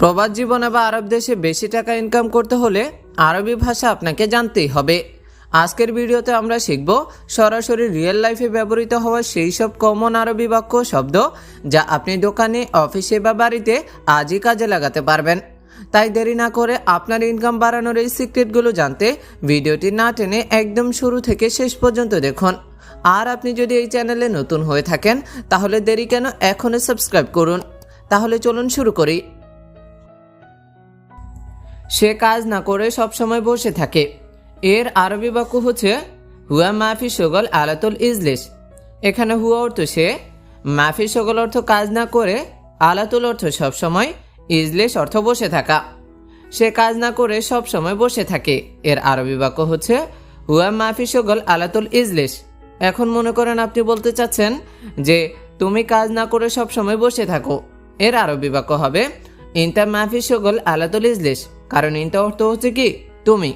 প্রবাস জীবনে বা আরব দেশে বেশি টাকা ইনকাম করতে হলে আরবি ভাষা আপনাকে জানতেই হবে। আজকের ভিডিওতে আমরা শিখব সরাসরি রিয়েল লাইফে ব্যবহৃত হওয়া সেই সব কমন আরবি বাক্য শব্দ যা আপনি দোকানে অফিসে বা বাড়িতে আজই কাজে লাগাতে পারবেন। তাই দেরি না করে আপনার ইনকাম বাড়ানোর এই সিক্রেটগুলো জানতে ভিডিওটি না টেনে একদম শুরু থেকে শেষ পর্যন্ত দেখুন। আর আপনি যদি এই চ্যানেলে নতুন হয়ে থাকেন, তাহলে দেরি কেন এখনই সাবস্ক্রাইব করুন। তাহলে চলুন শুরু করি। সে কাজ না করে সব সময় বসে থাকে। এর আরবি বাক্য হচ্ছে, হুয়া মাফি সগল আলাতুল ইজলিস। এখানে হুয়া অর্থ সে মাফি সগল অর্থ কাজ না করে, আলাতুল অর্থ সব সময় ইজলিস অর্থ বসে থাকা। সে কাজ না করে সব সময় বসে থাকে। এর আরবি বাক্য হচ্ছে, হুয়া মাফি সগল আলাতুল ইজলিস। এখন মনে করেন আপনি বলতে চাচ্ছেন যে, তুমি কাজ না করে সব সময় বসে থাকো। এর আরবি বাক্য হবে, ইনতা মাফি সগল আলাতুল ইজলিস। কারণ ইনতা অর্থ হচ্ছে কি? তুমি।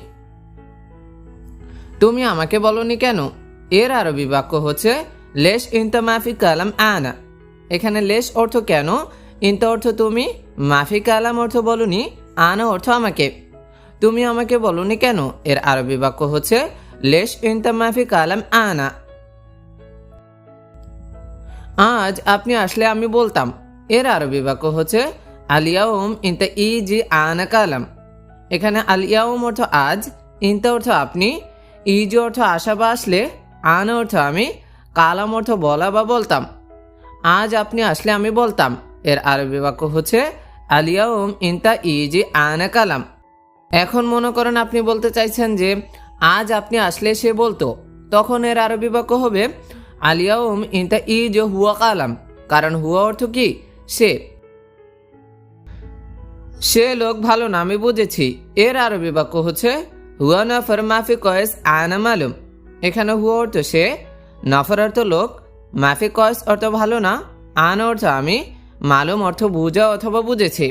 তুমি আমাকে বলনি কেন? এর আরবি বাক্য হচ্ছে, লেশ ইনতা মাফি কালাম আনা। এখানে লেশ অর্থ কেন? ইনতা অর্থ তুমি, মাফি কালাম অর্থ বলনি, আনা অর্থ আমাকে। তুমি আমাকে বলনি কেন? এর আরবি বাক্য হচ্ছে, লেশ ইনতা মাফি কালাম আনা। আজ আপনি আসলে আমি বলতাম। এর আরবি বাক্য হচ্ছে আলিয়াউম ইনতা ই জি আনা কালাম। এখানে আলিয়াউম অর্থ আজ, ইনতা অর্থ আপনি, ইজ অর্থ আসা বা আসলে, আন অর্থ আমি, কালাম অর্থ বলা বা বলতাম। আজ আপনি আসলে আমি বলতাম। এর আরবি বাক্য হচ্ছে আলিয়াউম ইনতা ইজি আনা কালাম। এখন মনে করেন আপনি বলতে চাইছেন যে, আজ আপনি আসলে সে বলতো। তখন এর আরবি বাক্য হবে আলিয়াউম ইনতা ইজ হুয়া কালাম। কারণ হুয়া অর্থ কি? সে। সে লোক ভালো না, আমি বুঝেছি। এর আরবি বাক্য হচ্ছে, হুয়া নফর মাফি কয়েস আনা মালুম। এখানে হুয়া অর্থ সে, নফর অর্থ লোক, মাফি কয়েস অর্থ ভালো না, আন অর্থ আমি, মালুম অর্থ বুঝা অথবা বুঝেছি।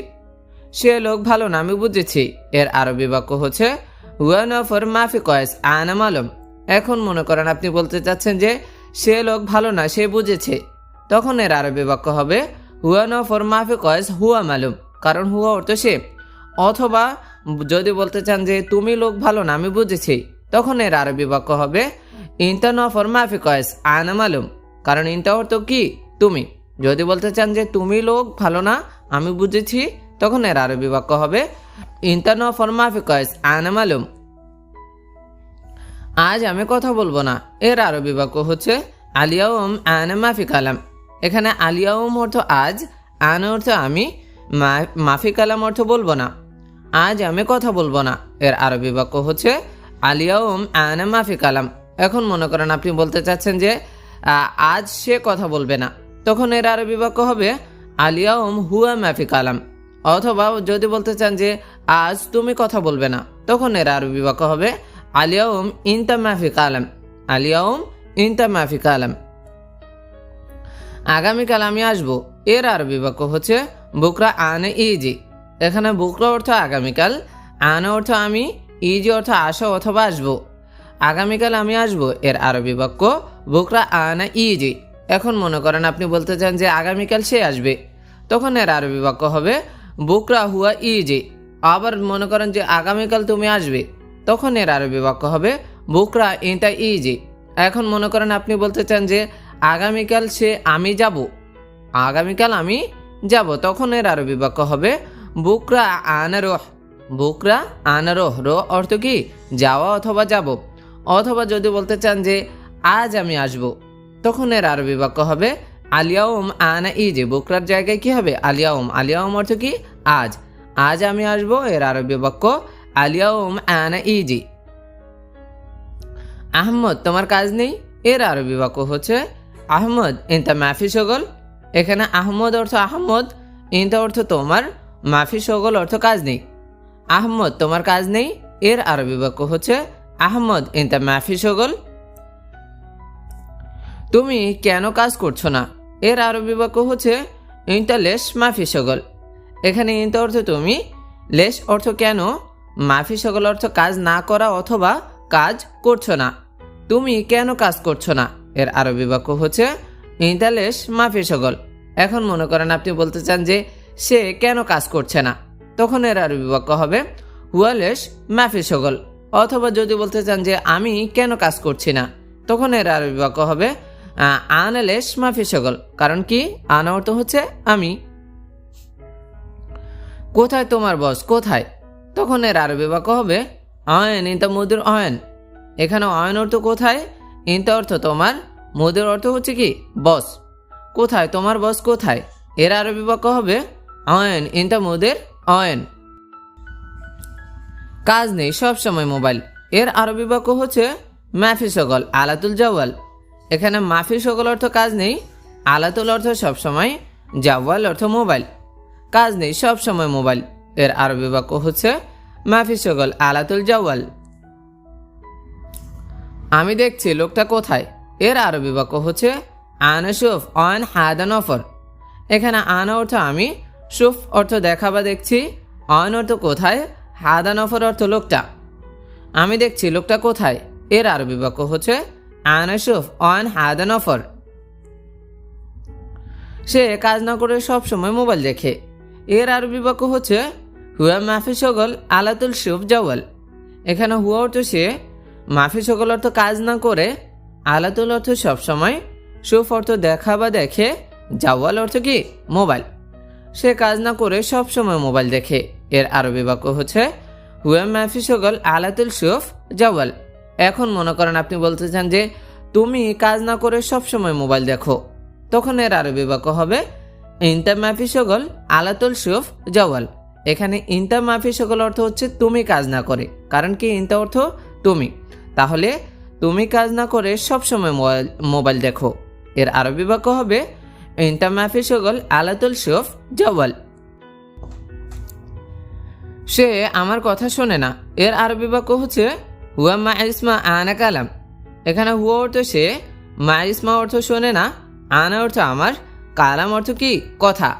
সে লোক ভালো না, আমি বুঝেছি। এর আরবি বাক্য হচ্ছে, হুয়া নফর মাফি কয়েস আনা মালুম। এখন মনে করেন আপনি বলতে চাচ্ছেন যে, সে লোক ভালো না, সে বুঝেছে। তখন এর আরবি বাক্য হবে, হুয়া নফর মাফি কয়েস হুয়া মালুম। কারণ হুয়া অর্থ সে। অথবা যদি বলতে চান যে তুমি লোক ভালো না, আমি বুঝেছি। তখন এর আরবি বাক্য হবে ইনতা নফর মাফি কয়েস, আনা মালুম। কারণ ইনতা অর্থ কি? তুমি। যদি বলতে চান যে তুমি লোক ভালো না, আমি বুঝেছি, তখন এর আরবি বাক্য হবে ইনতা নফর মাফি কয়েস, আনা মালুম। আজ আমি কথা বলব না। এর আরবি বাক্য হচ্ছে, আলিয়াউম আনা মাফি কালাম। এখানে আলিয়াউম অর্থ আজ, আন অর্থ আমি মাফি কালাম অর্থ বলব না। আজ আমি কথা বলব না। এর আরবি বাক্য হচ্ছে আলিয়াউম আনা মাফি কালাম। এখন মনে করেন আপনি বলতে চাচ্ছেন যে আজ সে কথা বলবে না। তখন এর আরবি বাক্য হবে আলিয়াউম হুয়া মাফি কালাম। অথবা যদি বলতে চান যে, আজ তুমি কথা বলবে না। তখন এর আরবি বাক্য হবে আলিয়াউম ইনতা মাফি কালাম। আলিয়াউম ইনতা মাফি কালাম। আগামীকাল আমি আসব। এর আরবি বাক্য হচ্ছে বুকরা আনে ইজি। এখানে বুকরা অর্থ আগামীকাল, আনে অর্থ আমি, ইজি অর্থ আসো অথবা আসব। আগামীকাল আমি আসব, এর আরবি বাক্য বুকরা আনা ইজি। এখন মনে করেন আপনি বলতে চান যে আগামীকাল সে আসবে। তখন এর আরবি বাক্য হবে, বুকরা হুয়া ইজি। আবার মনে করেন যে আগামীকাল তুমি আসবে, তখন এর আরবি বাক্য হবে, বুকরা ইনটা ইজি। এখন মনে করেন আপনি বলতে চান যে আগামীকাল সে আমি যাব। আগামীকাল আমি যাব, তখন এর আরবি বাক্য হবে বুকরা আনারোহ বুকরা আনারোহ রো অর্থ কি? যাওয়া অথবা যাব। অথবা যদি বলতে চান যে, আজ আমি আসব, তখন এর আরবি বাক্য হবে আলিয়াউম আনা ইজি। বুকরার জায়গায় কি হবে? আলিয়াউম আলিয়াউম অর্থ কি? আজ। আজ আমি আসব, এর আরবি বাক্য আলিয়াউম আনা ইজি। আহমদ, তোমার কাজ নেই? এর আরবি বাক্য হচ্ছে, আহমদ, ইনতা মাফি সগল? এখানে আহমদ অর্থ আহমদ ইনতা অর্থ তোমার, মাফি সগল অর্থ কাজ নেই। আহমদ তোমার কাজ নেই, এর আরবি বাক্য হচ্ছে আহমদ ইনতা মাফি সগল। তুমি কেন কাজ করছ না? এর আরবি বাক্য হচ্ছে ইনতা লেশ মাফি সগল। এখানে ইনতা অর্থ তুমি, লেশ অর্থ কেন, মাফি সকল অর্থ কাজ না করা অথবা কাজ করছ না। তুমি কেন কাজ করছ না? এর আরবি বাক্য হচ্ছে ইন্টালেশ মাফি সকল। এখন মনে করেন আপনি বলতে চান যে সে কেন কাজ করছে না? তখন এর আরবি বাক্য হবে হুয়ালেশ মাফি সকল। অথবা যদি বলতে চান যে আমি কেন কাজ করছি না? তখন এর আরবি বাক্য হবে আহ, আনালেশ মাফি সকল। কারণ কি? আনা অর্থ হচ্ছে আমি। কোথায় তোমার বস? কোথায়? তখন এর আরবি বাক্য হবে অয়ন ইন্তা মধুর অয়ন এখানে অয়ন অর্থ কোথায়? ইন্তা অর্থ তোমার মধুর অর্থ হচ্ছে কি? বস। কোথায়? তোমার বস কোথায়? এর আরবি বাক্য হবে। অয়ন ইন্তা মোদের অয়ন। কাজ নেই, সব সময় মোবাইল। এর আরবি বাক্য হচ্ছে মাফি সকল, আলাতুল জাওয়াল। এখানে মাফি সকল অর্থ কাজ নেই, আলাতুল অর্থ সবসময় জাওয়াল অর্থ মোবাইল। কাজ নেই, সব সময় মোবাইল। এর আরবি বাক্য হচ্ছে মাফি সকল, আলাতুল জাওয়াল। আমি দেখছি লোকটা কোথায়। এর আরবি বাক্য হচ্ছে আনা সুফ অন হাদান অফর এখানে আনা অর্থ আমি সুফ অর্থ দেখা বা দেখছি, অন অর্থ কোথায় হাদান অফর অর্থ লোকটা। আমি দেখছি লোকটা কোথায়, এর আরবি বাক্য হচ্ছে আনা সুফ অন হাদান অফর সে কাজ না করে সব সময় মোবাইল দেখে। এর আরবি বাক্য হচ্ছে হুয়া মাফি সকল আলাতুল সুফ জাওয়াল। এখানে হুয়া অর্থ সে, মাফি সকল অর্থ কাজ না করে আলাতুল অর্থ সবসময় সুফ অর্থ দেখা বা দেখে, জাওয়াল অর্থ কি? মোবাইল। সে কাজ না করে সব সময় মোবাইল দেখে। এর আরবি বাক্য হচ্ছে, হুয়া মাফি সকল আলাতুল সুফ জাওয়াল। এখন মনে করেন আপনি বলতে চান যে, তুমি কাজ না করে সব সময় মোবাইল দেখো। তখন এর আরবি বাক্য হবে, ইন্তা মাফি সকল আলাতুল সুফ জাওয়াল। এখানে ইন্তা মাফি সকল অর্থ হচ্ছে, তুমি কাজ না করে। কারণ কি ইন্তা অর্থ, তুমি। তাহলে তুমি কাজ না করে সব সময় মোবাইল মোবাইল দেখো। এর আরবি বাক্য হবে ইন্তা মাফি সকল আলাতুল সুফ জাওয়াল। সে আমার কথা শোনে না। এর আরবি বাক্য হচ্ছে হুয়া মা ইসমা আনা কালাম। এখানে হুয়া অর্থ সে, মা ইসমা অর্থ শোনে না। আনা অর্থ আমার, কালাম অর্থ কি? কথা।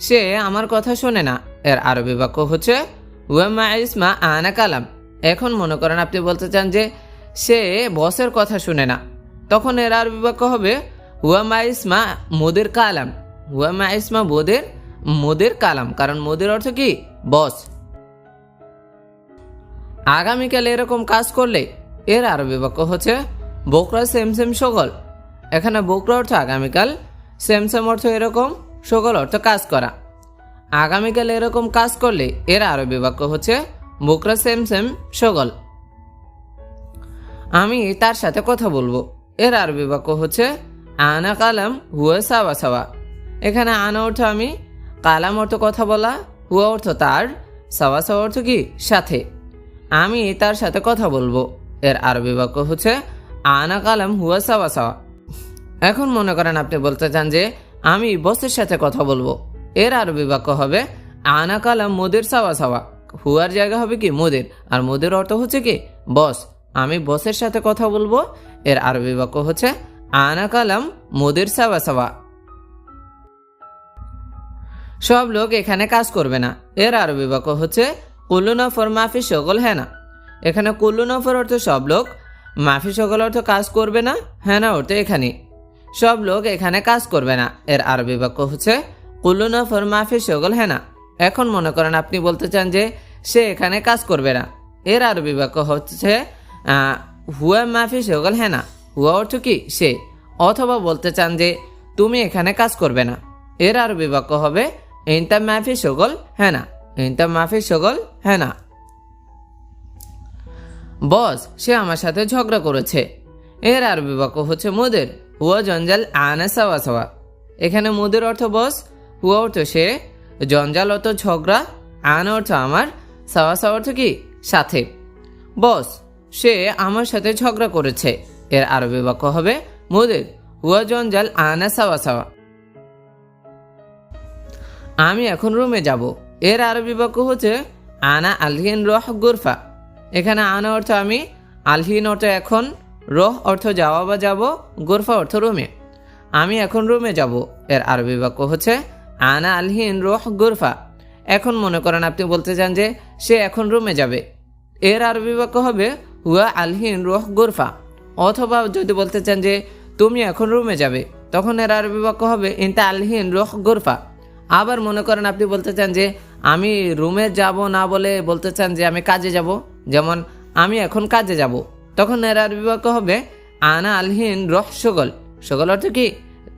সে আমার কথা শোনে না। এর আরবি বাক্য হচ্ছে হুয়া মা ইসমা আনা কালাম। এখন মনে করেন আপনি বলতে চান যে সে বসের কথা শুনে না। তখন এর আরবি বাক্য হবে, হুয়া মা ইসমা, মোদের কালাম। হুয়া মা ইসমা, বোদের, মোদের কালাম। কারণ মোদের অর্থ কি? বস। আগামীকাল এরকম কাজ করলে এর আরবি বাক্য হচ্ছে, বোকরা সেম সেম সকল এখানে বোকরা অর্থ আগামীকাল, সেম সেম অর্থ এরকম সকল অর্থ কাজ করা। আগামীকাল এরকম কাজ করলে এর আরবি বাক্য হচ্ছে, বোকরা সেম সেম সকল আমি তার সাথে কথা বলব। এর আরবি বাক্য হচ্ছে, আনা কালাম হুয়া সাওয়া সাওয়া। এখানে আনা অর্থ আমি, কালাম অর্থ কথা বলা, হুয়া অর্থ তার, সাওয়া সাওয়া অর্থ কি? সাথে। আমি তার সাথে কথা বলব। এর আরবি বাক্য হচ্ছে, আনা কালাম হুয়া সাওয়া সাওয়া। এখন মনে করেন আপনি বলতে চান যে, আমি বসের সাথে কথা বলব। এর আরবি বাক্য হবে, আনা কালাম মোদের সাওয়া সাওয়া। হুয়ার জায়গা হবে কি? মোদের। আর মোদের অর্থ হচ্ছে কি? বস। আমি বসের সাথে কথা বলব। এর আরবি বাক্য হচ্ছে, আনা কালাম মোদের সাওয়া সাওয়া। সব লোক এখানে কাজ করবে না। এর আরবি বাক্য হচ্ছে, কুল্লু নফর মাফি সকল হ্যাঁ না। এখানে কুল্লু নফর অর্থ সব লোক। মাফি সকল অর্থ কাজ করবে না হ্যাঁ না অর্থ এখানে। সব লোক এখানে কাজ করবে না। এর আরবি বাক্য হচ্ছে, কুল্লু নফর মাফি সকল হ্যাঁ না। এখন মনে করেন আপনি বলতে চান যে, সে এখানে কাজ করবে না। এর আরবি বাক্য হচ্ছে হুয়া মাফি সকল হ্যাঁ না হুয়া অর্থ কি? সে। অথবা বলতে চান যে, তুমি এখানে কাজ করবে না। এর আরবি বাক্য হবে ইনতা মাফি সকল হ্যাঁ না ইনতা মাফি সকল হ্যাঁ না বস, সে আমার সাথে ঝগড়া করেছে। এর আর বাক্য হচ্ছে মোদের। হুয়া জঞ্জাল আনা সাওয়া সাওয়া। এখানে মোদের অর্থ বস, হুয়া অর্থ সে, জঞ্জাল অর্থ ঝগড়া, আনা অর্থ আমার, সাওয়া সাওয়া অর্থ কি? সাথে। বস সে আমার সাথে ঝগড়া করেছে। এর আরবি বাক্য হবে মোদের হুয়া জঞ্জাল আনা সাওয়া সাওয়া। আমি এখন রুমে যাব। এর আরবি বাক্য হচ্ছে, আনা আলহিন রহ গুরফা। এখানে আনা অর্থ আমি, আলহিন অর্থ এখন, রহ অর্থ যাওয়া বা যাব, গুরফা অর্থ রুমে। আমি এখন রুমে যাব। এর আরবি বাক্য হচ্ছে, আনা আলহিন রহ গুরফা। এখন মনে করেন আপনি বলতে চান যে, সে এখন রুমে যাবে। এর আরবি বাক্য হবে হুয়া আলহিন রহ গুরফা। অথবা যদি বলতে চান যে, তুমি এখন রুমে যাবে, তখন এর আরবি বাক্য হবে ইনতা আলহিন রহ গুরফা। আবার মনে করেন আপনি বলতে চান যে, আমি রুমে যাব না বলে বলতে চান যে, আমি কাজে যাব। যেমন, আমি এখন কাজে যাব। তখন এর আরবি বাক্য হবে, আনা আলহিন রহ সগল। সগল অর্থ কি?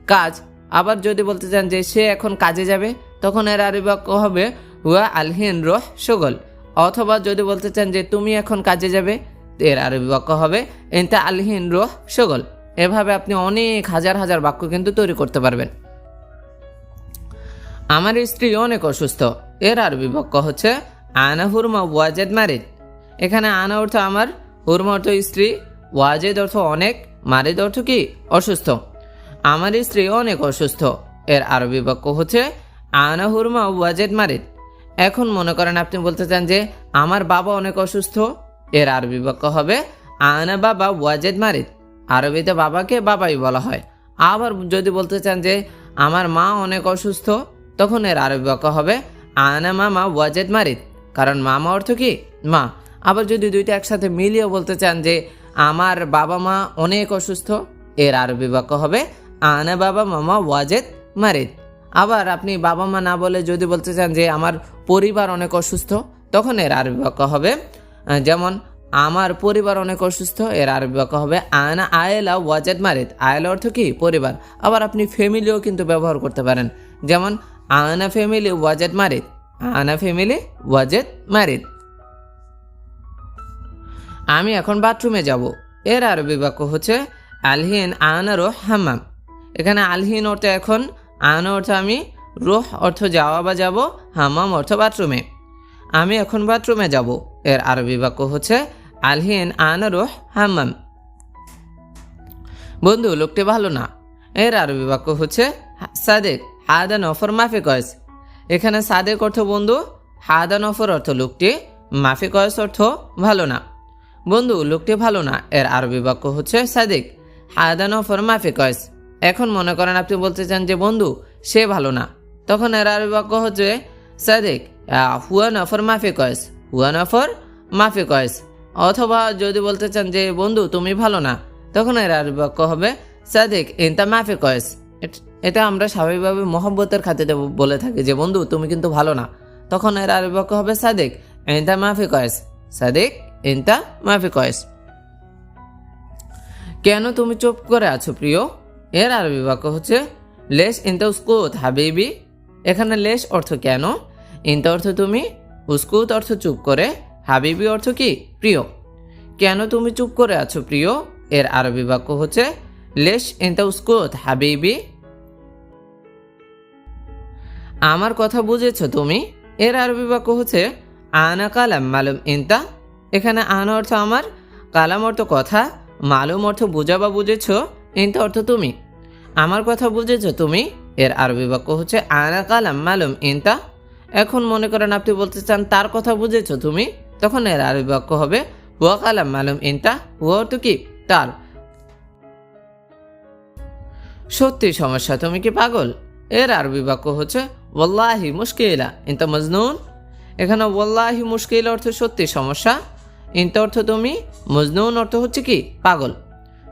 কাজ। আবার যদি বলতে চান যে, সে এখন কাজে যাবে, তখন এর আরবি বাক্য হবে, হুয়া আলহিন রহ সগল। অথবা যদি বলতে চান যে, তুমি এখন কাজে যাবে এর আরবি বাক্য হবে, এনতা আলহিন রহ সগল এভাবে আপনি অনেক হাজার হাজার বাক্য কিন্তু তৈরি করতে পারবেন। আমার স্ত্রী অনেক অসুস্থ। এর আরবি বাক্য হচ্ছে, আনা হুরমা ওয়াজেদ মারিদ। এখানে আনা অর্থ আমার, হুরমা অর্থ স্ত্রী, ওয়াজেদ অর্থ অনেক, মারিদ অর্থ কি? অসুস্থ। আমার স্ত্রী অনেক অসুস্থ। এর আরবি বাক্য হচ্ছে, আনা হুরমা ওয়াজেদ মারিদ। এখন মনে করেন আপনি বলতে চান যে, আমার বাবা অনেক অসুস্থ। এর আরবি বাক্য হবে, আনা বাবা ওয়াজেদ মারিদ। আরবিতে বাবাকে বাবাই বলা হয়। আবার যদি বলতে চান যে, আমার মা অনেক অসুস্থ, তখন এর আরবি বাক্য হবে, আনা মামা ওয়াজেদ মারিদ। কারণ মামা অর্থ কি? মা। আবার যদি দুইটা একসাথে মিলিয়ে বলতে চান যে, আমার বাবা মা অনেক অসুস্থ, এর আরবি বাক্য হবে, আনা বাবা মামা ওয়াজেদ মারিদ। আবার আপনি বাবা মা না বলে যদি বলতে চান যে, আমার পরিবার অনেক অসুস্থ, তখন এর আরবি বাক্য হবে যেমন, আমার পরিবার অনেক অসুস্থ, এর আরবি বাক্য হবে, আনা আয়েলা ওয়াজেদ মারিদ। আয়েলা অর্থ কি? পরিবার। আবার আপনি ফ্যামিলিও কিন্তু ব্যবহার করতে পারেন। যেমন আয়না ফ্যামিলি ওয়াজেদ মারিদ। আয়না ফ্যামিলি ওয়াজেদ মারিদ। আমি এখন বাথরুমে যাব। এর আরবি বাক্য হচ্ছে, আলহিন আয়না রোহ হাম্মাম। এখানে আলহিন অর্থ এখন আয়না অর্থ আমি রোহ অর্থ যাওয়া বা যাব, হাম্মাম অর্থ বাথরুমে। আমি এখন বাথরুমে যাব। এর আরবি বাক্য হচ্ছে, আলহিন আনারো হাম্মাম। বন্ধু, লোকটি ভালো না। এর আরবি বাক্য হচ্ছে, সাদেক, হাদা নফর মাফি কয়েস। এখানে সাদেক অর্থ বন্ধু, হাদা নফর অর্থ লোকটি, মাফি কয়েস অর্থ ভালো না। বন্ধু, লোকটি ভালো না। এর আরবি বাক্য হচ্ছে, সাদেক, হাদা নফর মাফি কয়েস। এখন মনে করেন আপনি বলতে চান যে, বন্ধু, সে ভালো না। তখন এর আরবি বাক্য হচ্ছে, সাদেক হুয়া নফর মাফি কয়েস, হুয়া নফর মাফি কয়েস। অথবা যদি বলতে চান যে, বন্ধু, তুমি ভালো না, তখন এর আরবি বাক্য হবে, সাদেক ইনতা মাফি কয়েস। এটা আমরা স্বাভাবিকভাবে মহব্বতের খাতিরে বলে থাকি যে, বন্ধু, তুমি কিন্তু ভালো না, তখন এর আরবি বাক্য হবে, সাদেক ইনতা মাফি কয়েস। সাদেক ইনতা মাফি কয়েস। কেন তুমি চুপ করে আছো, প্রিয়? এর আরবি বাক্য হচ্ছে লেস ইনতা উস্কুত, হাবিবি। এখানে লেস অর্থ কেন? ইনতা অর্থ তুমি? উস্কুত অর্থ চুপ করে। হাবিবি অর্থ কি? প্রিয়। কেন তুমি চুপ করে আছো প্রিয়? এর আরবি বাক্য হচ্ছে, লেশ ইনতা উস্কুত, হাবিবি। আমার কথা বুঝেছ তুমি? এর আরবি বাক্য হচ্ছে, আনা কালাম, মালুম ইনতা। এখানে আনা অর্থ আমার, কালাম অর্থ কথা, মালুম অর্থ বোঝা বা বুঝেছ, ইনতা অর্থ তুমি। আমার কথা বুঝেছ তুমি? এর আরবি বাক্য হচ্ছে, আনা কালাম, মালুম ইনতা। এখন মনে করেন আপনি বলতে চান, তার কথা বুঝেছ তুমি? তখন এর আরবি বাক্য হবে হুয়া কালাম মালুম ইনতা, হুয়া অর্থ কি? তার। সত্যি সমস্যা, তুমি কি পাগল? এর আরবি বাক্য হচ্ছে, ওয়াল্লাহি মুশকিলা, ইনতা মজনুন? এখানে ওয়াল্লাহি মুশকিল অর্থ সত্যি সমস্যা, ইনতা অর্থ তুমি, মজনুন অর্থ হচ্ছে কি? পাগল।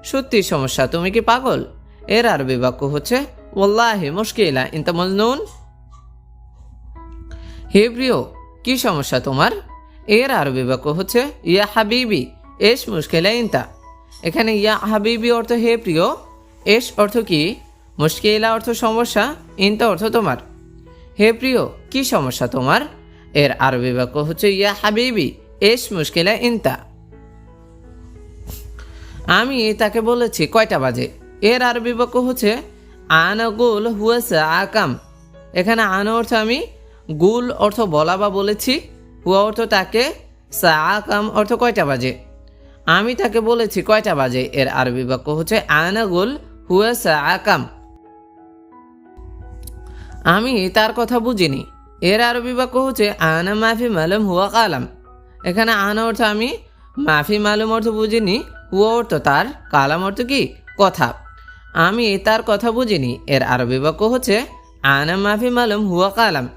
সত্যি সমস্যা, তুমি কি পাগল? এর আরবি বাক্য হচ্ছে, ওয়াল্লাহি মুশকিলা, ইনতা মজনুন? হে প্রিয়, কি সমস্যা তোমার? এর আরবি বাক্য হচ্ছে, ইয়া হাবিবি, এস মুশকিলা ইনতা এখানে ইয়া হাবিবি অর্থ হে প্রিয়, এস অর্থ কি? মুশকিলা অর্থ সমস্যা, ইনতা অর্থ তোমার। হে প্রিয়, কি সমস্যা তোমার? এর আরবি বাক্য হচ্ছে, ইয়া হাবিবি, এস মুশকিলা ইনতা। আমি তাকে বলেছি, কয়টা বাজে? এর আরবি বাক্য হচ্ছে, আনা গুল হুয়াসা আকাম। এখানে আনা অর্থ আমি গুল অর্থ বলা বা বলেছি, হুয়া অর্থ তাকে সা আকাম অর্থ কয়টা বাজে? আমি তাকে বলেছি কয়টা বাজে? এর আরবি বাক্য হচ্ছে আনা গুল হুয়াসা আকাম আমি তার কথা বুঝিনি। এর আরবি বাক্য হচ্ছে আনা মাফি মালুম, হুয়া কালাম। এখানে আনা অর্থ আমি, মাফি মালুম অর্থ বুঝিনি, হুয়া অর্থ তার, কালাম অর্থ কি? কথা। আমি তার কথা বুঝিনি। এর আরবি বাক্য হচ্ছে আনা মাফি মালুম, হুয়া কালাম।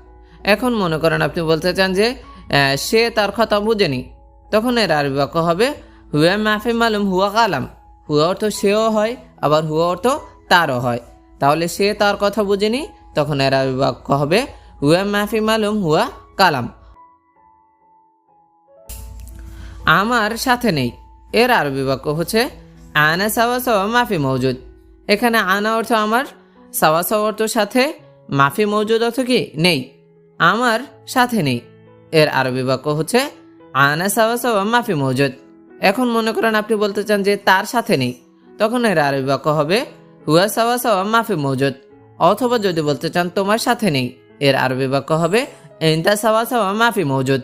এখন মনে করেন আপনি বলতে চান যে সে তার কথা বুঝেনি। তখন এর আরবি বাক্য হবে, হুয়া মাফি মালুম হুয়া কালাম হুয়া অর্থ সেও হয়, আবার হুয়া অর্থ তারও হয়। তাহলে সে তার কথা বুঝেনি, তখন এর আরবি বাক্য হবে, হুয়া মাফি মালুম হুয়া কালাম আমার সাথে নেই। এর আরবি বাক্য হচ্ছে, আনা সাওয়া সাওয়া মাফি মৌজুদ এখানে আনা অর্থ আমার সাওয়া সাওয়া অর্থ সাথে মাফি মৌজুদ অর্থ কি? নেই। আমার সাথে নেই। এর আরবি বাক্য হচ্ছে, আনা সাওয়া মাফি মৌজুদ। এখন মনে করেন আপনি বলতে চান যে তার সাথে নেই। তখন এর আরবি বাক্য হবে, হুয়া সাওয়া মাফি মৌজুদ। অথবা যদি বলতে চান, তোমার সাথে নেই। এর আরবি বাক্য হবে এন্তা সাওয়া মাফি মৌজুদ।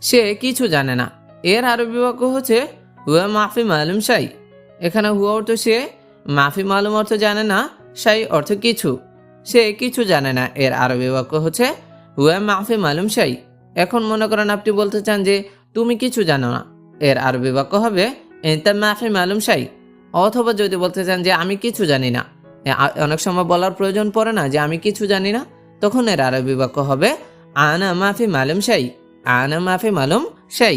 সে কিছু জানে না। এর আরবি বাক্য হচ্ছে, হুয়া মাফি মালুম সাই এখানে হুয়া অর্থ সে মাফি মালুম অর্থ জানে না সাই অর্থ কিছু। সে কিছু জানে না। এর আরবি বাক্য হচ্ছে, হুয়া মাফি মালুম সাই এখন মনে করেন আপনি বলতে চান যে, তুমি কিছু জানো না। এর আরবি বাক্য হবে, এন্তা মাফি মালুম সাই অথবা যদি বলতে চান যে, আমি কিছু জানি না। অনেক সময় বলার প্রয়োজন পড়ে না যে, আমি কিছু জানি না? তখন এর আরবি বাক্য হবে, আনা মাফি মালুম সাই আনা মাফি মালুম সাই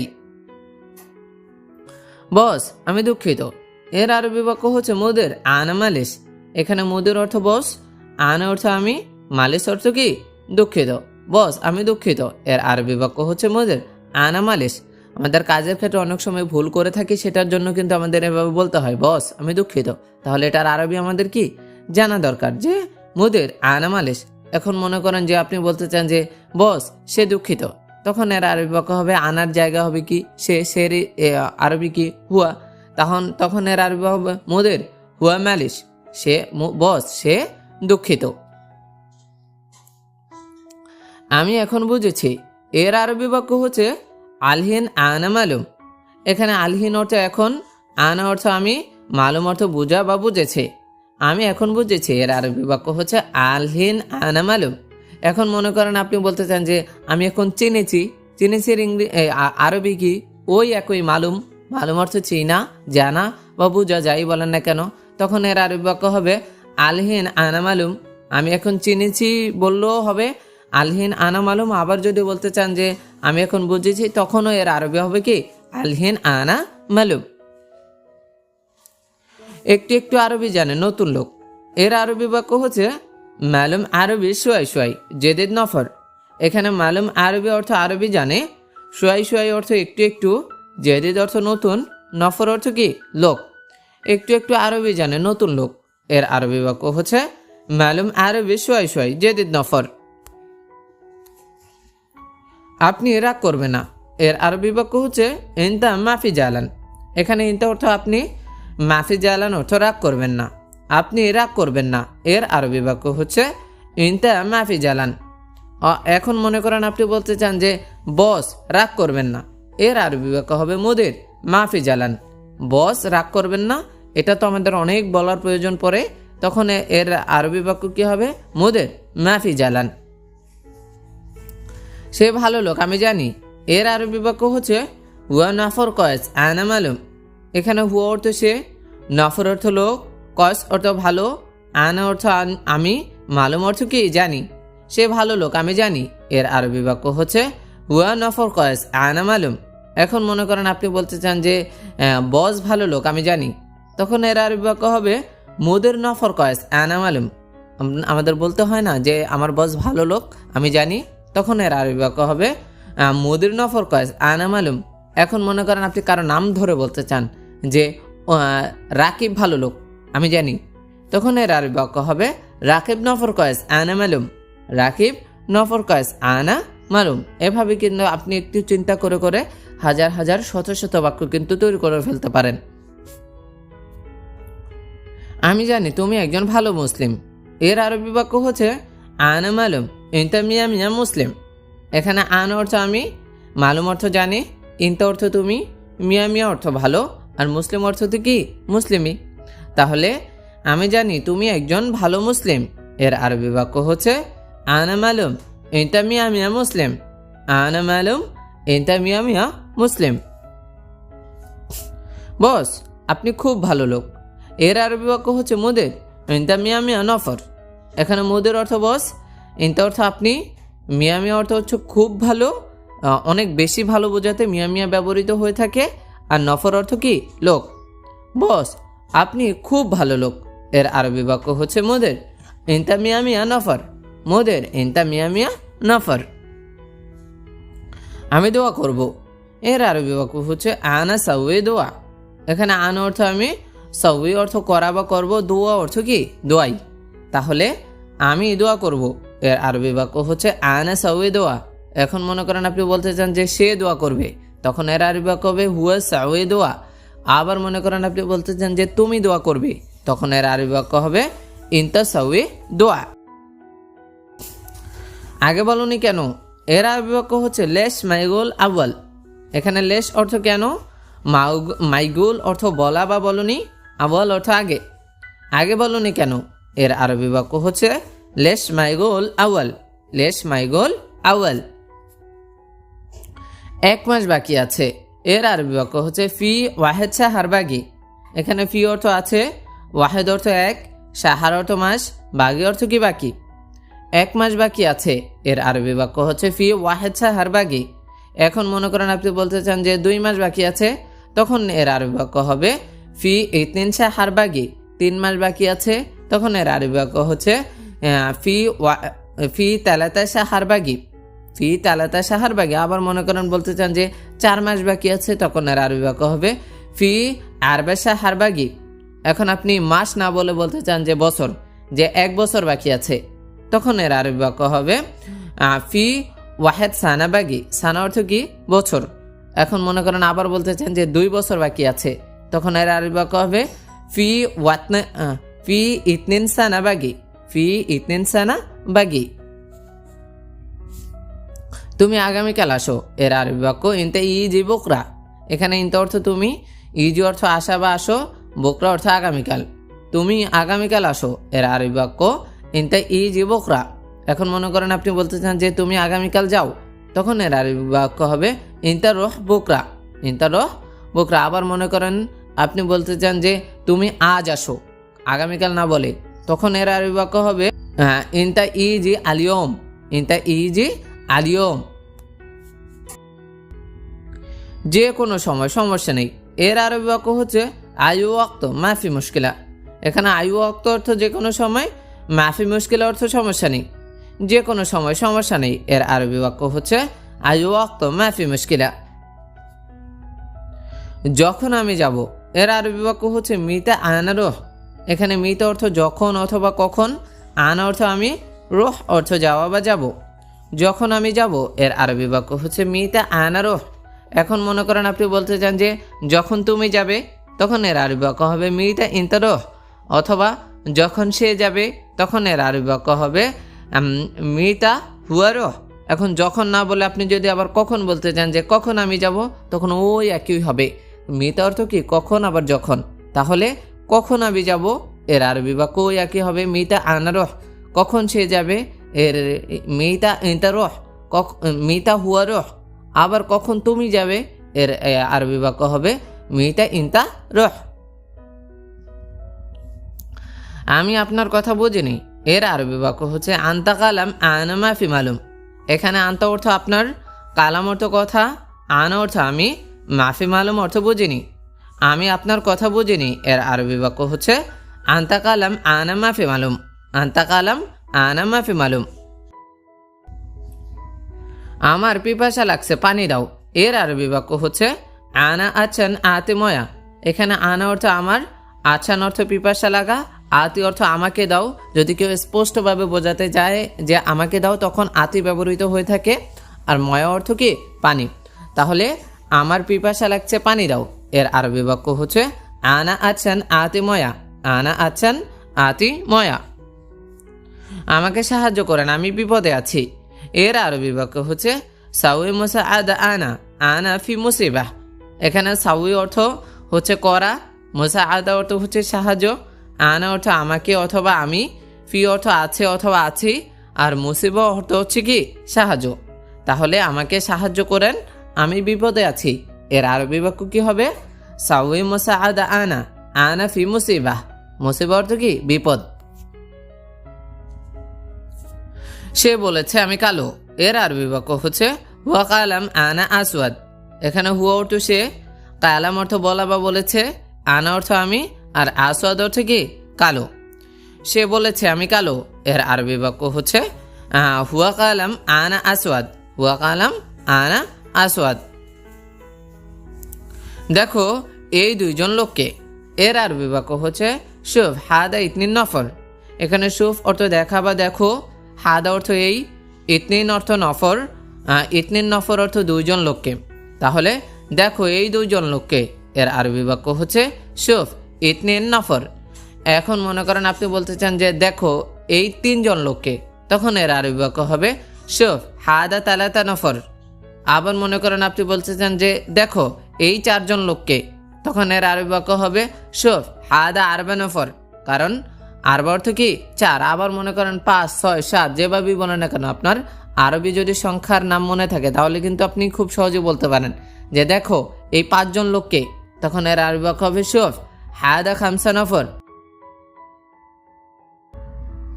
বস, আমি দুঃখিত। এর আরবি বাক্য হচ্ছে, মোদের। আনা মালিশ। এখানে মোদের অর্থ, বস। আনা অর্থ আমি মালিশ অর্থ কি? দুঃখিত। বস, আমি দুঃখিত। এর আরবি বাক্য হচ্ছে মোদের আনা মালিশ। আমাদের কাজের ক্ষেত্রে অনেক সময় ভুল করে থাকি, সেটার জন্য কিন্তু আমাদের এভাবে বলতে হয়, বস, আমি দুঃখিত। তাহলে এটার আরবি আমাদের কি? জানা দরকার যে মোদের আনা মালিশ। এখন মনে করেন যে আপনি বলতে চান যে, বস, সে দুঃখিত। তখন এর আরবি বাক্য হবে, আনার জায়গা হবে কি? সে, সের আরবি কি? হুয়া। তখন তখন এর আরবি হবে মোদের হুয়া মালিশ। সে বস, সে দুঃখিত। আমি এখন বুঝেছি, এর আরবি বাক্য হচ্ছে আলহিন আনা মালুম। এখানে আলহিন অর্থ এখন, আনা অর্থ আমি, মালুম অর্থ বুঝা বা বুঝেছে। আমি এখন বুঝেছি, এর আরবি বাক্য হচ্ছে আলহিন আনা মালুম। এখন মনে করেন আপনি বলতে চান যে, আমি এখন চিনেছি চিনেছি আ- আরবি কি? ওই একই মালুম মালুম অর্থ চিনা, জানা বা বুঝা, যাই বলেন না কেন, তখন এর আরবি বাক্য হবে আলহিন আনা মালুম আমি এখন চিনেছি বললেও হবে। আলহিন আনা মালুম আবার যদি বলতে চান যে আমি এখন বুঝেছি, তখনও এর আরবি হবে কি? আলহিন আনা মালুম একটু একটু আরবি জানে, নতুন লোক। এর আরবি বাক্য হচ্ছে, মালুম আরবি সোয়াই সোয়াই জেদিদ নফর। এখানে মালুম আরবি অর্থ আরবি জানে। সোয়াই সোয়াই অর্থ একটু একটু, জেদিদ অর্থ নতুন, নফর অর্থ কি? লোক। একটু একটু আরবি জানে, নতুন লোক। এর আরবি বাক্য হচ্ছে, মালুম আরবি সোয়াই সোয়াই জেদিদ নফর। আপনি রাগ করবেন না। এর আরবি বাক্য হচ্ছে, ইনতা মাফি জালান। এখানে ইনতা অর্থ আপনি মাফি জালান অর্থ রাগ করবেন না। আপনি রাগ করবেন না। এর আরবি বাক্য হচ্ছে, ইনতা মাফি জালান। এখন মনে করেন আপনি বলতে চান যে, বস, রাগ করবেন না। এর আরবি বাক্য হবে, মুদির, মাফি জালান। বস, রাগ করবেন না। এটা তো আমাদের অনেক বলার প্রয়োজন পড়ে। তখন এর আরবি বাক্য কি হবে? মোদের মাফি জালান। সে ভালো লোক, আমি জানি। এর আরবি বাক্য হচ্ছে হুয়া নাফর কয়েস, আনা মালুম। এখানে হুয়া অর্থ সে, নফর অর্থ লোক, কয়েস অর্থ ভালো, আনা অর্থ আমি, মালুম অর্থ কি? জানি। সে ভালো লোক, আমি জানি। এর আরবি বাক্য হচ্ছে হুয়া নফর কয়েস, আনা মালুম। এখন মনে করেন আপনি বলতে চান যে বস ভালো লোক, আমি জানি। তখন এর আরবি বাক্য হবে, মোদের নফর কয়েস, আনা মালুম। আমাদের বলতে হয় না যে, আমার বস ভালো লোক, আমি জানি। তখন এর আরবি বাক্য হবে মুদির নফর কয়েস, আনা মালুম। এখন মনে করেন আপনি কারও নাম ধরে বলতে চান যে রাকিব ভালো লোক, আমি জানি। তখন এর আরবি বাক্য হবে, রাকিব নফর কয়েস, আনা মালুম। রাকিব নফর কয়েস, আনা মালুম। এভাবে কিন্তু আপনি একটু চিন্তা করে করে হাজার হাজার, শত শত বাক্য কিন্তু তৈরি করে ফেলতে পারেন। আমি জানি তুমি একজন ভালো মুসলিম। এর আরবি বাক্য হচ্ছে আন মালুম ইনতা মিয়া মিয়া মুসলিম। এখানে আন অর্থ আমি, মালুম অর্থ জানি, ইনতা অর্থ তুমি মিয়া মিয়া অর্থ ভালো, আর মুসলিম অর্থ তো কি? মুসলিমই। তাহলে আমি জানি তুমি একজন ভালো মুসলিম। এর আরবি বাক্য হচ্ছে আনা মালুম, ইনতা মিয়া মিয়া মুসলিম। আনা মালুম, ইনতা মিয়া মিয়া মুসলিম। বস, আপনি খুব ভালো লোক। এর আরবি বাক্য হচ্ছে মোদের। ইনতা মিয়া নফর এখানে মোদের অর্থ, বস, ইনতা অর্থ আপনি। মিয়া মিয়া অর্থ হচ্ছে খুব ভালো অনেক বেশি ভালো বোঝাতে মিয়া মিয়া ব্যবহৃত হয়ে থাকে। আর নফর অর্থ কি? লোক। বস, আপনি খুব ভালো লোক। এর আরবি বাক্য হচ্ছে মোদের। ইনতা মিয়া মিয়া নফর মোদের, ইনতা মিয়া মিয়া নফর আমি দোয়া করব। এর আরবি বাক্য হচ্ছে আনা সাউয়ে দোয়া। এখানে আন অর্থ আমি সাউই অর্থ করা বা করব, দোয়া অর্থ কি? দোয়াই। তাহলে আমি দোয়া করব। এর আরবি বাক্য হচ্ছে, আনা সাউয়ে দোয়া। এখন মনে করেন আপনি বলতে চান যে, সে দোয়া করবে। তখন এর আরবি বাক্য হবে, হুয়া সাউয়ে দোয়া। আবার মনে করেন আপনি বলতে চান যে, তুমি দোয়া করবে। তখন এর আরবি বাক্য হবে, ইনতা সাউয়ে দোয়া। আগে বলনি কেন? এর আরবি বাক্য হচ্ছে, লেশ মাইগুল আউয়াল। এখানে লেস অর্থ কেন? মাইগুল অর্থ বলা বা বলনি। আউয়াল অর্থ আগে। আগে বলনি কেন? এর আরবি বাক্য হচ্ছে, লেশ মাইগুল আউয়াল, লেশ মাইগুল আউয়াল। এক মাস বাকি আছে। এর আরবি বাক্য হচ্ছে, ফি ওয়াহেদ শাহার বাগি। এখানে ফি অর্থ আছে, ওয়াহেদ অর্থ এক সাহার অর্থ মাস, বাগি অর্থ কি বাকি? এক মাস বাকি আছে। এর আরবি বাক্য হচ্ছে, ফি ওয়াহেদ শাহার বাগি। এখন মনে করেন আপনি বলতে চান যে দুই মাস বাকি আছে, তখন এর আরবি বাক্য হবে ফি ইতিন শাহার বাগি তিন মাস বাকি আছে, তখন এর আরবি বাক্য হচ্ছে ফি ওয়া- ফি তালাতা শাহার বাগি ফি তালাতা শাহার বাগি আবার মনে করেন বলতে চান যে চার মাস বাকি আছে, তখন এর আরবি বাক্য হবে, ফি আরবে শাহার বাগি এখন আপনি মাস না বলে বলতে চান যে বছর, যে এক বছর বাকি আছে, তখন এর আরবি বাক্য হবে ফি ওয়াহেদ সানা বাগি সানা অর্থ কি? বছর। এখন মনে করেন আবার বলতে চান যে দুই বছর বাকি আছে তখন এর আরবি বাক্য হবে, ফি ওয়াতনে ফি ইতনিন সানা বাগি, ফি ইতনিন সানা বাগি। তুমি আগামীকাল আসো, এর আরবি বাক্য, ইনতে ইজি বকরা। এখানে ইনতে অর্থ তুমি, ইজি অর্থ আসা বা আসো, বকরা অর্থ আগামীকাল। তুমি আগামীকাল আসো, এর আরবি বাক্য, ইনতে ইজি বকরা। এখন মনে করেন আপনি বলতে চান যে তুমি আগামীকাল যাও, তখন এর আরবি বাক্য হবে, ইনতা রহ বকরা, ইনতা রহ বকরা। আবার মনে করেন আপনি বলতে চান যে তুমি আজ আসো। আগামীকাল না বলে। তখন এর আরবি বাক্য হবে আহ, ইনতা ইজি আলিয়ম ইনতা ইজি আলিয়ম যে কোনো সময় সমস্যা নেই। এর আরবি বাক্য হচ্ছে আয়ু অক্ত মাফি মুশকিলা। এখানে আয়ু অক্ত অর্থ যে কোনো সময় মাফি মুশকিলা অর্থ সমস্যা নেই। যে কোনো সময় সমস্যা নেই। এর আরবি বাক্য হচ্ছে আয়ু অক্ত মাফি মুশকিলা। যখন আমি যাব এর আরবি বাক্য হচ্ছে মিতা আনা রোহ। এখানে মিতা অর্থ যখন অথবা কখন আনা অর্থ আমি রোহ অর্থ যাওয়া বা যাব। যখন আমি যাব, এর আরবি বাক্য হচ্ছে মিতা আনা রোহ। এখন মনে করেন আপনি বলতে চান যে, যখন তুমি যাবে, তখন এর আরবি বাক্য হবে মিতা ইনতারো অথবা যখন সে যাবে, তখন এর আরবি বাক্য হবে মিতা হুয়া রোহ। এখন যখন না বলে আপনি যদি আবার কখন বলতে চান যে, কখন আমি যাব, তখন ওই একই হবে। মিতা অর্থ কি? কখন আবার যখন? তাহলে কখন আমি যাব? এর আরবি বাক্য ওই একই হবে, মিতা আনারহ। কখন সে যাবে? এর মিতা ইন্তারহ। মিতা হুয়া রহ আবার কখন তুমি যাবে? এর আরবি বাক্য হবে, মিতা ইন্তা রহ আমি আপনার কথা বুঝিনি। এর আরবি বাক্য হচ্ছে, আন্তা কালাম আনা মাফি মালুম। এখানে আন্তা অর্থ আপনার, কালাম অর্থ কথা, আনা অর্থ আমি মাফি মালুম অর্থ বুঝিনি। আমি আপনার কথা বুঝিনি। এর আরবি বাক্য হচ্ছে, আন্তা কালাম আনা মাফি মালুম। আন্তা কালাম আনা মাফি মালুম। আমার পিপাসা লাগছে, পানি দাও। এর আরবি বাক্য হচ্ছে, আনা আচ্ছান আতে ময়া। এখানে আনা অর্থ আমার আচ্ছান অর্থ পিপাসা লাগা, আতি অর্থ আমাকে দাও। যদি কেউ স্পষ্টভাবে বোঝাতে যায় যে আমাকে দাও, তখন আতি ব্যবহৃত হয়ে থাকে। আর ময়া অর্থ কি? পানি। তাহলে আমার পিপাসা লাগছে পানি দাও। এর আরবি বাক্য হচ্ছে, আনা আছেন আতি ময়া, আনা আছেন আতি ময়া। আমাকে সাহায্য করেন, আমি বিপদে আছি। এর আরবি বাক্য হচ্ছে, সাউই মুসা আদা আনা আনা ফি মুসিবাহ। এখানে সাউই অর্থ হচ্ছে করা মোসা আদা অর্থ হচ্ছে সাহায্য, আনা অর্থ আমাকে অথবা আমি, ফি অর্থ আছে অথবা আছি, আর মুসিবা অর্থ হচ্ছে কি, সাহায্য। তাহলে আমাকে সাহায্য করেন আমি বিপদে আছি। এর আরবি বাক্য কি হবে? সাউই মুসা আদা আনা আনা ফি মুসিবাহ। মুসিবা অর্থ কি? বিপদ। সে বলেছে, আমি কালো। এর আরবি বাক্য হচ্ছে, হুয়া কালাম আনা আসওয়াদ। এখানে হুয়া অর্থ সে, কালাম অর্থ বলা বা বলেছে, আনা অর্থ আমি, আর আসওয়াদ অর্থ কি? কালো। সে বলেছে, আমি কালো। এর আরবি বাক্য হচ্ছে হুয়া কালাম আনা আসওয়াদ। হুয়া কালাম আনা আসওয়াদ। দেখো, এই দুইজন লোককে। এর আর বাক্য হচ্ছে শুভ, হাদা ইতনিন নফর এখানে শুভ অর্থ দেখা বা দেখো, হাদা অর্থ এই, ইতনিন অর্থ নফর ইতনিন নফর অর্থ দুইজন লোককে। তাহলে দেখো, এই দুইজন লোককে। এর আরবি বাক্য হচ্ছে শুভ, ইতনিন নফর এখন মনে করেন আপনি বলতে চান যে দেখো, এই তিনজন লোককে। তখন এর আরবি বাক্য হবে শুভ, হাদা তালাতা নফর আবার মনে করেন আপনি বলতেছেন যে, দেখো, এই চারজন লোককে। তখন এর আরবি বাক্য হবে শোফ হাদা আরবে নফর কারণ আরব অর্থ কি? চার। আবার মনে করেন, পাঁচ, ছয়, সাত, যেভাবেই বলেন না কেন, আপনার আরবি যদি সংখ্যার নাম মনে থাকে, তাহলে কিন্তু আপনি খুব সহজে বলতে পারেন যে, দেখো, এই পাঁচজন লোককে। তখন এর আরবি বাক্য হবে শোফ হাদা খামসা নফর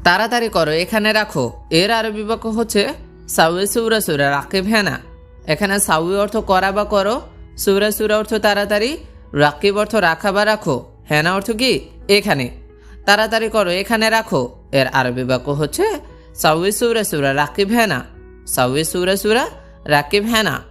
তাড়াতাড়ি করো, এখানে রাখো। এর আরবি বাক্য হচ্ছে, সাউয়ে সুরা রাকিব হেনা এখানে সাউই অর্থ করা বা করো, সুরা সুরা অর্থ তাড়াতাড়ি, রাকিব অর্থ রাখা বা রাখো, হেনা অর্থ কি? এখানে। তাড়াতাড়ি করো, এখানে রাখো। এর আরবি বাক্য হচ্ছে সাউই সুরা সুরা রাকিব হেনা। সাউই সুরা সুরা রাকিব হেনা।